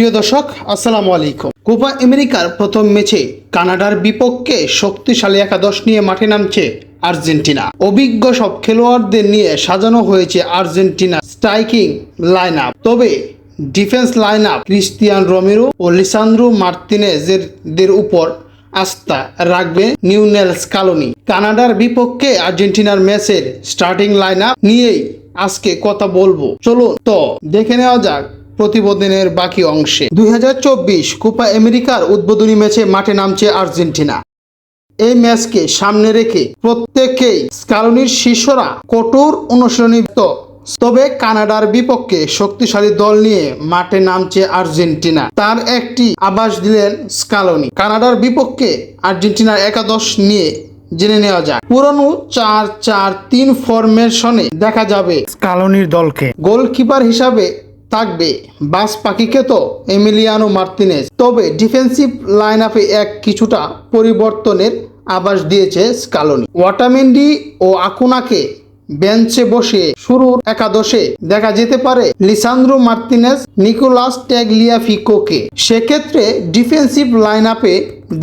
প্রিয় দর্শক, আসসালামু আলাইকুম। কোপা আমেরিকার প্রথম ম্যাচে কানাডার বিপক্ষে শক্তিশালী একাদশ নিয়ে মাঠে নামছে আর্জেন্টিনা। অভিজ্ঞ সব খেলোয়াড়দের নিয়ে সাজানো হয়েছে আর্জেন্টিনা স্ট্রাইকিং লাইন আপ তবে defence line up Cristian Romero ও লিসান্দ্রো মার্তিনেজের উপর আস্থা রাখবে নিউনেল কালোনি। কানাডার বিপক্ষে আর্জেন্টিনার ম্যাচের স্টার্টিং লাইন আপ নিয়েই আজকে কথা বলব। চলুন তো, দেখে নেওয়া যাক প্রতিবেদনের বাকি অংশে। দুই হাজার চব্বিশ কোপা আমেরিকার উদ্বোধনী ম্যাচে মাঠে নামছে আর্জেন্টিনা। এই ম্যাচকে সামনে রেখে প্রত্যেকেই স্কালনির শিষ্যরা কঠোর অনুশীলনিত তবে কানাডার বিপক্ষে শক্তিশালী দল নিয়ে মাঠে নামছে আর্জেন্টিনা। তার একটি আভাস দিলেন স্কালনি। কানাডার বিপক্ষে আর্জেন্টিনার একাদশ নিয়ে জেনে নেওয়া যাক। পুরনো চার চার তিন ফরমেশনে দেখা যাবে স্কালনির দলকে। গোলকিপার হিসাবে থাকবে। বাস পাখিকে তো এমিলিয়ানো মার্তিনেজ। তবে ডিফেন্সিভ লাইন আপে এক কিছুটা পরিবর্তনের আভাস দিয়েছে স্কালনি। ওয়াটামেন্ডি ও আকুনাকে বেঞ্চে বসে শুরুর একাদশে দেখা যেতে পারে লিসান্দ্রো মার্তিনেস নিকোলাস ট্যাগলিয়াফিকোকে সেক্ষেত্রে ডিফেন্সিভ লাইন আপে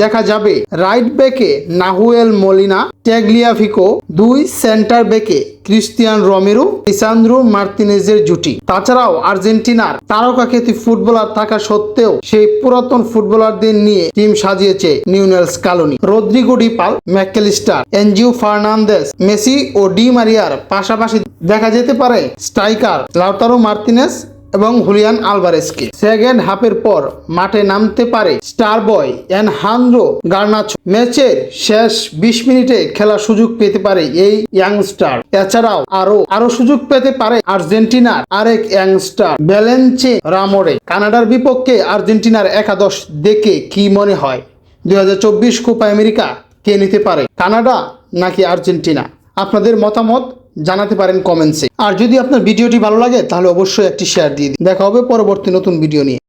দেখা যাবে। রাইট ব্যাকে নাহুয়েল মলিনা ট্যাগলিয়াফিকো দুই সেন্টার ব্যাকে ক্রিস্টিয়ান রমেরো, লিসান্দ্রো মার্তিনেজের জুটি। তাছাড়াও আর্জেন্টিনার তারকা খ্যাতি ফুটবলার থাকা সত্ত্বেও সেই পুরাতন ফুটবলারদের নিয়ে টিম সাজিয়েছে নিউনেলস Scaloni Rodrigo De Paul Mac Allister Enzo Fernandez, Messi ও ডি মারিয়ার পাশাপাশি দেখা যেতে পারে স্ট্রাইকার লাউতারো মার্তিনেস এবং হুলিয়ান আলভারেসকে সেকেন্ড হাফের পর মাঠে নামতে পারে স্টার বয় এন হান্দ্রো গার্নাচো। ম্যাচের শেষ বিশ মিনিটে খেলার সুযোগ পেতে পারে এই ইয়াংস্টার। এছাড়াও আরও আরও সুযোগ পেতে পারে আর্জেন্টিনার আরেক ইয়াংস্টার ব্যালেন্সে রামোরে। কানাডার বিপক্ষে আর্জেন্টিনার একাদশ দেখে কি মনে হয়? দুই হাজার চব্বিশ কোপা আমেরিকা কে নিতে পারে? কানাডা নাকি আর্জেন্টিনা? আপনাদের মতামত জানাতে পারেন কমেন্টসে আর যদি আপনার ভিডিওটি ভালো লাগে, তাহলে অবশ্যই একটি শেয়ার দিয়ে দিন। দেখা হবে পরবর্তী নতুন ভিডিও নিয়ে।